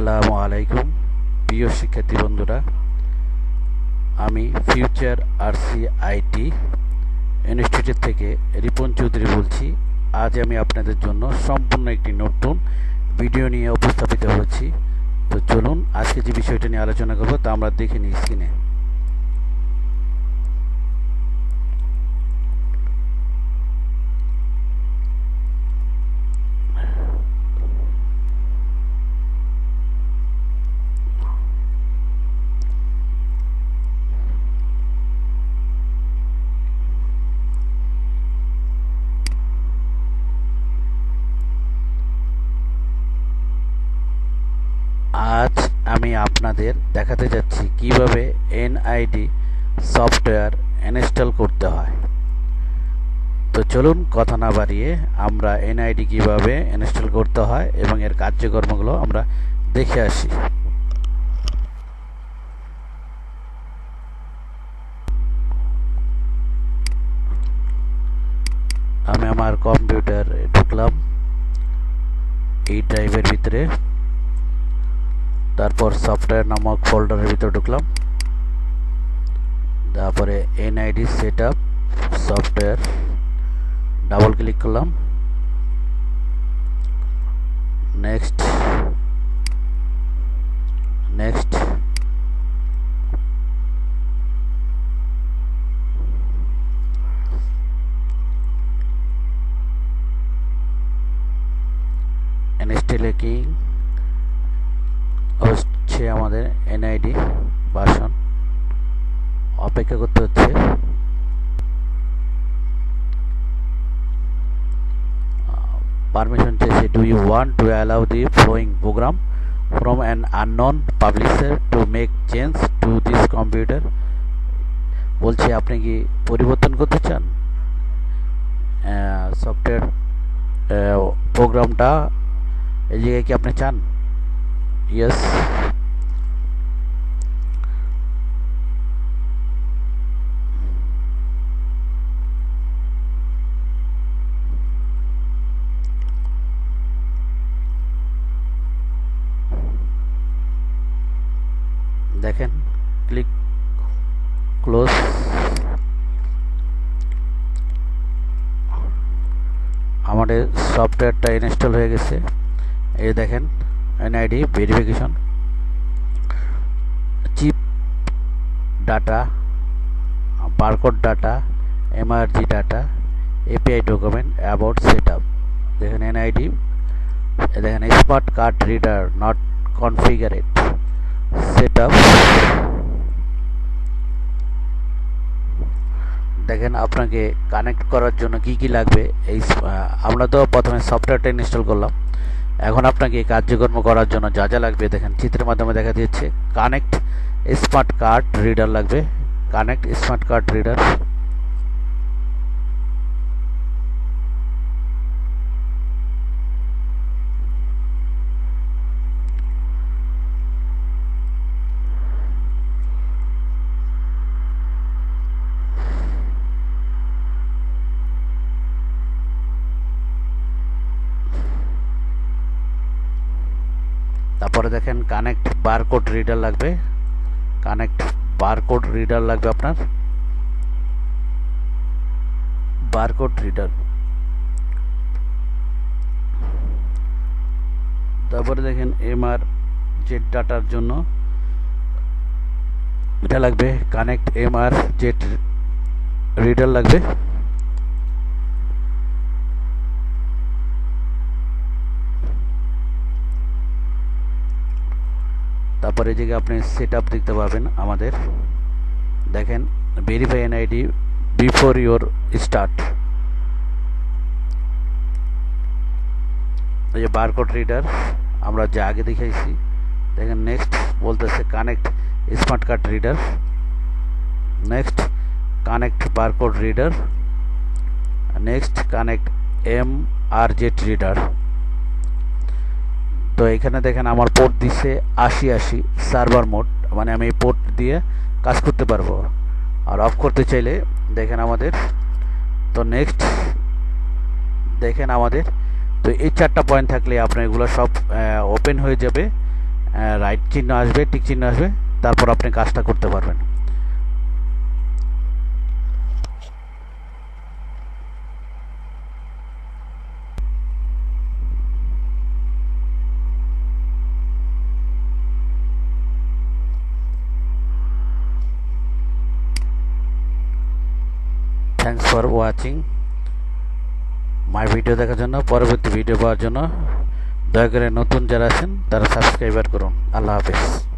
আসসালামু আলাইকুম, প্রিয় শিক্ষার্থী বন্ধুরা। আমি ফিউচার আরসি আইটি ইনস্টিটিউট থেকে রিপন চৌধুরী বলছি। আজ আমি আপনাদের জন্য সম্পূর্ণ একটি নতুন ভিডিও নিয়ে উপস্থাপিত হয়েছি তো চলুন, আজকে যে বিষয়টা নিয়ে আলোচনা করব তা আমরা দেখে নিই স্ক্রিনে আজ আমি আপনাদের দেখাতে যাচ্ছি কীভাবে এনআইডি সফটওয়্যার ইনস্টল করতে হয়। তো চলুন কথা না বাড়িয়ে আমরা এনআইডি কীভাবে ইনস্টল করতে হয় এবং এর কার্যকর্মগুলো আমরা দেখে আসি। আমি আমার কম্পিউটার ঢুকলাম। এই ড্রাইভের ভিতরে তারপর সফটওয়্যার নামক ফোল্ডারের ভিতরে ঢুকলাম। তারপরে NID set up software double click করলাম। নেক্সট নেক্সট ইনস্টলে কি হচ্ছে আমাদের এনআইডি ভার্সন অপেক্ষা করতে হচ্ছে। পারমিশন চেয়েছে do you want to allow the following program from an unknown publisher to make change to this computer বলছে, আপনি কি পরিবর্তন করতে চান? সফটওয়্যার প্রোগ্রামটা এই জায়গায় কি আপনি চান? ইয়েস দেখেন ক্লিক ক্লোজ আমাদের সফটওয়্যারটা ইনস্টল হয়ে গেছে। এই দেখেন verification chip data barcode data MRG data API document about set up দেখেন এনআইডি দেখেন smart card reader not configured set up দেখেন আপনাকে কানেক্ট করার জন্য কি কি লাগবে? এই আমরা তো প্রথমে সফটওয়্যারটা ইনস্টল করলাম। এখন আপনাকে এই কার্যক্রম করার জন্য যা যা লাগবে, দেখেন, চিত্রের মাধ্যমে দেখা দিচ্ছে কানেক্ট স্মার্ট কার্ড রিডার লাগবে। কানেক্ট স্মার্ট কার্ড রিডার তারপরে দেখেন কানেক্ট বারকোড রিডার লাগবে। কানেক্ট বারকোড রিডার লাগবে আপনার। বারকোড রিডার তারপরে দেখেন এমআর জেড ডাটার জন্য এটা লাগবে। কানেক্ট এমআর জেড রিডার লাগবে। তারপরে এই জায়গায় আপনি সেট আপ দেখতে পাবেন আমাদের, দেখেন verify N ID before your start এই যে বারকোড রিডার আমরা যা আগে দেখাইছি, দেখেন নেক্সট বলতেছে connect smart card reader next connect barcode reader next connect M R Z reader তো এখানে দেখেন আমার পোর্ট দিচ্ছে আশি আশি সার্ভার মোড মানে আমি পোর্ট দিয়ে কাজ করতে পারব। আর অফ করতে চাইলে দেখেন আমাদের, তো নেক্সট দেখেন আমাদের, তো এই চারটা পয়েন্ট থাকলে আপনার এগুলো সব ওপেন হয়ে যাবে রাইট চিহ্ন আসবে টিক চিহ্ন আসবে, তারপর আপনি কাজটা করতে পারবেন। Thanks for watching my video দেখার জন্য, পরবর্তী ভিডিও পাওয়ার জন্য। দয়া করে নতুন যারা আছেন, তারা সাবস্ক্রাইবার করুন। আল্লাহ হাফেজ।